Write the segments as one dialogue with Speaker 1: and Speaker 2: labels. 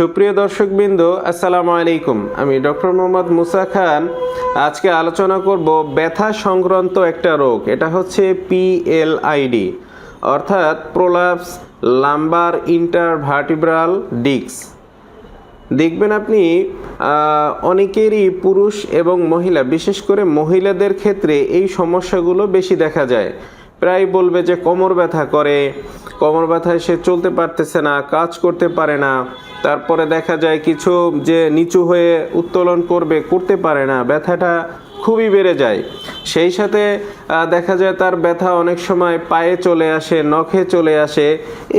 Speaker 1: সুপ্রিয় দর্শকবৃন্দ, আসসালামু আলাইকুম। আমি ডক্টর মোহাম্মদ মুসা খান। আজকে আলোচনা করব ব্যথা সংক্রান্ত একটা রোগ, এটা হচ্ছে পিএলআইডি অর্থাৎ প্রোলাপস লাম্বার ইন্টারভার্টিব্রাল ডিক্স দেখবেন আপনি অনেকেরই পুরুষ এবং মহিলা, বিশেষ করে মহিলাদের ক্ষেত্রে এই সমস্যাগুলো বেশি দেখা যায়। প্রায় বলবে যে কোমর ব্যথা করে, কোমর ব্যথায় সে চলতে পারতেছে না, কাজ করতে পারে না। তারপরে দেখা যায় কিছু যে নিচু হয়ে উত্তোলন করবে, করতে পারে না, ব্যথাটা খুবই বেড়ে যায়। সেই সাথে দেখা যায় তার ব্যথা অনেক সময় পায়ে চলে আসে, নখে চলে আসে,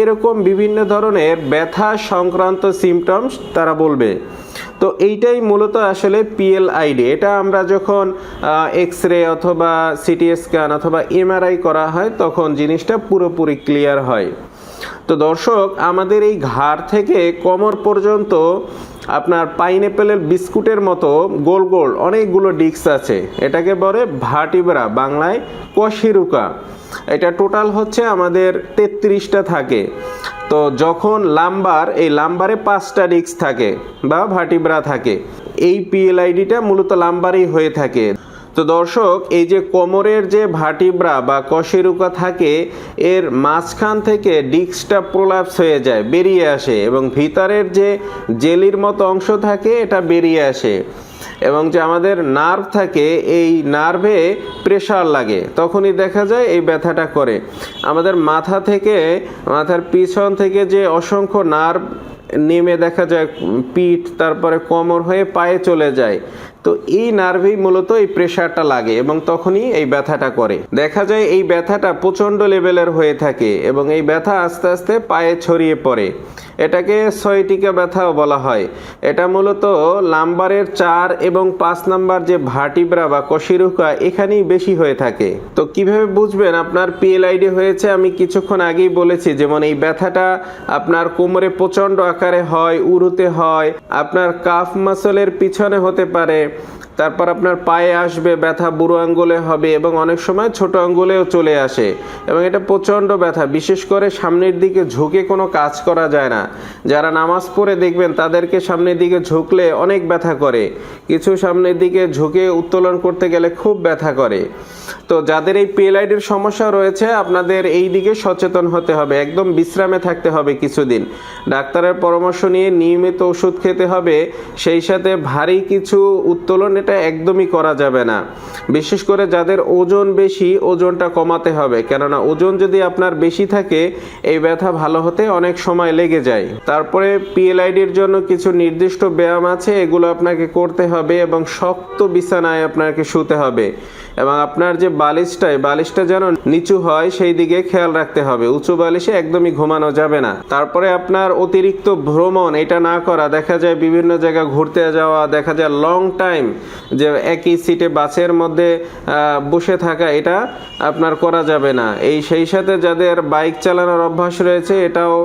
Speaker 1: এরকম বিভিন্ন ধরনের ব্যথা সংক্রান্ত সিমটমস তারা বলবে। তো এইটাই মূলত আসলে পিএলআইডি এটা আমরা যখন এক্স রে অথবা সিটি স্ক্যান অথবা এমআরআই করা হয়, তখন জিনিসটা পুরোপুরি ক্লিয়ার হয়। তো দর্শক, আমাদের এই ঘাড় থেকে কোমর পর্যন্ত আপনার পাইনঅ্যাপেলের বিস্কুটের মতো গোল গোল অনেকগুলো ডিস্ক আছে। এটাকে বলে ভাটিবরা বাংলায় কশিরুকা এটা টোটাল হচ্ছে আমাদের তেত্রিশটা থাকে। তো যখন লাম্বার, এই লাম্বারে পাঁচটা ডিস্ক থাকে বা ভার্টিব্রা থাকে, এই পিএলআইডিটা মূলত লাম্বারেই হয়ে থাকে। তো দর্শক, এই যে কোমরের যে ভাটিব্রা বা কশেরুকা থাকে, এর মাঝখান থেকে ডিস্কটা প্রোলাপস হয়ে যায়, বেরিয়ে আসে এবং ভিতরের যে জেলির মতো অংশ থাকে, এটা বেরিয়ে আসে এবং যে আমাদের নার্ভ থাকে, এই নার্ভে প্রেশার লাগে। তখনই দেখা যায় এই ব্যথাটা করে। আমাদের মাথা থেকে, মাথার পিছন থেকে যে অসংখ্য নার্ভ নেমে দেখা যায় পিঠ, তারপরে কোমর হয়ে পায়ে চলে যায়। তো এই নার্ভেই মূলত এই প্রেশারটা লাগে এবং তখনই এই ব্যথাটা করে। দেখা যায় এই ব্যথাটা প্রচণ্ড লেভেলের হয়ে থাকে এবং এই ব্যথা আস্তে আস্তে পায়ে ছড়িয়ে পড়ে। এটাকে ছয়টিকা ব্যথাও বলা হয়। এটা মূলত লাম্বারের চার এবং পাঁচ নাম্বার যে ভাটিব্রা বা কশিরুকা এখানেই বেশি হয়ে থাকে। তো কীভাবে বুঝবেন আপনার পিএলআইডি হয়েছে? আমি কিছুক্ষণ আগেই বলেছি, যেমন এই ব্যথাটা আপনার কোমরে প্রচণ্ড আকারে হয়, উরুতে হয়, আপনার কাফ মাসলের পিছনে হতে পারে তারপর আপনার পায়ে আসবে, ব্যথা বুড়ো আঙ্গুলে হবে এবং অনেক সময় ছোট আঙ্গুলেও চলে আসে এবং এটা প্রচণ্ড ব্যথা। বিশেষ করে সামনের দিকে ঝুঁকে কোনো কাজ করা যায় না। যারা নামাজ পড়ে দেখবেন, তাদেরকে সামনের দিকে ঝুঁকলে অনেক ব্যথা করে। কিছু সামনের দিকে ঝুঁকে উত্তোলন করতে গেলে খুব ব্যথা করে। তো যাদের এই পিএলআইডির সমস্যা রয়েছে, আপনাদের এই দিকে সচেতন হতে হবে, একদম বিশ্রামে থাকতে হবে কিছুদিন। ডাক্তারের পরামর্শ নিয়ে নিয়মিত ওষুধ খেতে হবে, সেই সাথে ভারী কিছু উত্তোলন এটা একদমই করা যাবে না। বিশেষ করে যাদের ওজন বেশি, ওজনটা কমাতে হবে, কেননা ওজন যদি আপনার বেশি থাকে, এই ব্যথা ভালো হতে অনেক সময় লেগে যায়। তারপরে পিএলআইডির জন্য কিছু নির্দিষ্ট ব্যায়াম আছে, এগুলো আপনাকে করতে হবে এবং শক্ত বিছানায় আপনাকে শুতে হবে। এবং আপনার যে বালিশটা এই বালিশটা যেন নিচু হয়, সেই দিকে খেয়াল রাখতে হবে। উঁচু বালিশে একদমই ঘুমানো যাবে না। তারপরে আপনার অতিরিক্ত ভ্রমণ, এটা না করা, দেখা যায় বিভিন্ন জায়গা ঘুরতে যাওয়া, দেখা যায় লং টাইম যে একই সিটে বাসের মধ্যে বসে থাকা, এটা আপনার করা যাবে না। এই সেই সাথে যাদের বাইক চালানোর অভ্যাস রয়েছে, এটাও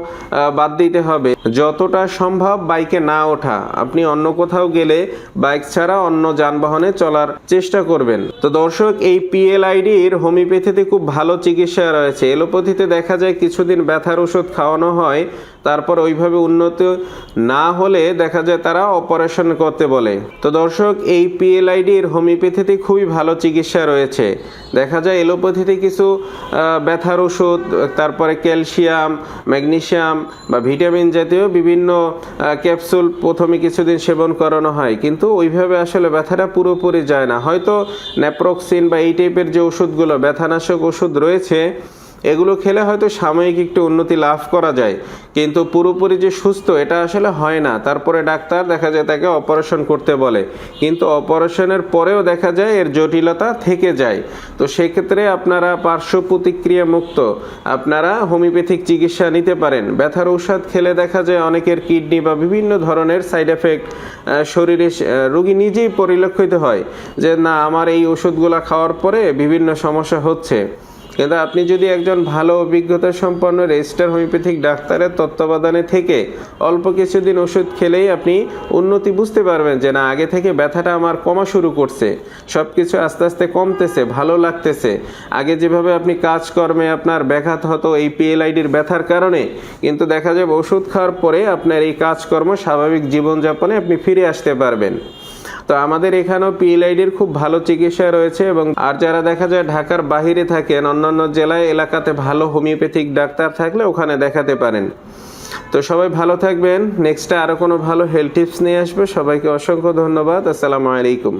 Speaker 1: বাদ দিতে হবে। যতটা সম্ভব বাইকে না ওঠা। আপনি অন্য কোথাও গেলে বাইক ছাড়া অন্য যানবাহনে চলার চেষ্টা করবেন। তো দর্শক, এই পিএলআইডির হোমিওপ্যাথিতে খুব ভালো চিকিৎসা রয়েছে। এলোপ্যাথিতে দেখা যায় কিছুদিন ব্যথার ওষুধ খাওয়ানো হয় তারপর ওইভাবে উন্নত না হলে দেখা যায় তারা অপারেশন করতে বলে। তো দর্শক, এই পিএলআইডির হোমিওপ্যাথিতে খুবই ভালো চিকিৎসা রয়েছে। দেখা যায় এলোপ্যাথিতে কিছু ব্যথার ওষুধ, তারপরে ক্যালসিয়াম, ম্যাগনেসিয়াম বা ভিটামিন জাতীয় বিভিন্ন ক্যাপসুল প্রথমে কিছুদিন সেবন করানো হয়। কিন্তু ওইভাবে আসলে ব্যথাটা পুরোপুরি যায় না। হয়তো ন্যাপ্রক্সিন বা এই টাইপের যে ওষুধগুলো, ব্যথানাশক ওষুধ রয়েছে এগুলো খেলে হয়তো সাময়িক একটু উন্নতি লাভ করা যায়। কিন্তু পুরোপুরি যে সুস্থ, এটা আসলে হয় না। তারপরে ডাক্তার দেখা যায় তাকে অপারেশন করতে বলে। কিন্তু অপারেশনের পরেও দেখা যায় এর জটিলতা থেকে যায়। তো সেক্ষেত্রে আপনারা পার্শ্ব প্রতিক্রিয়া মুক্ত। আপনারা হোমিওপ্যাথিক চিকিৎসা নিতে পারেন। ব্যথার ঔষধ খেলে দেখা যায় অনেকের কিডনি বা বিভিন্ন ধরনের সাইড এফেক্ট শরীরে রোগী নিজেই পরিলক্ষিত হয় যে, না, আমার এই ওষুধগুলো খাওয়ার পরে বিভিন্ন সমস্যা হচ্ছে। কিন্তু আপনি যদি একজন ভালো অভিজ্ঞতা সম্পন্ন রেজিস্টার, হোমিওপ্যাথিক ডাক্তারের তত্ত্বাবধানে থেকে অল্প কিছুদিন ওষুধ খেলেই আপনি উন্নতি বুঝতে পারবেন যে না, আগে থেকে ব্যথাটা আমার কমা শুরু করছে সব কিছু আস্তে আস্তে কমতেছে, ভালো লাগতেছে। আগে যেভাবে আপনি কাজকর্মে আপনার ব্যাঘাত হতো এই পিএলআইডির ব্যথার কারণে, কিন্তু দেখা যাবে ওষুধ খাওয়ার পরে আপনার এই কাজকর্ম স্বাভাবিক জীবনযাপনে আপনি ফিরে আসতে পারবেন। তো আমাদের এখানেও পিএলআইডির খুব ভালো চিকিৎসা রয়েছে এবং আর যারা দেখা যায় ঢাকার বাহিরে থাকেন, অন্যান্য জেলায়, এলাকাতে ভালো হোমিওপ্যাথিক ডাক্তার থাকলে ওখানে দেখাতে পারেন। তো সবাই ভালো থাকবেন। নেক্সটে আরও কোনো ভালো হেলথ টিপস নিয়ে আসবে। সবাইকে অসংখ্য ধন্যবাদ। আসসালামু আলাইকুম।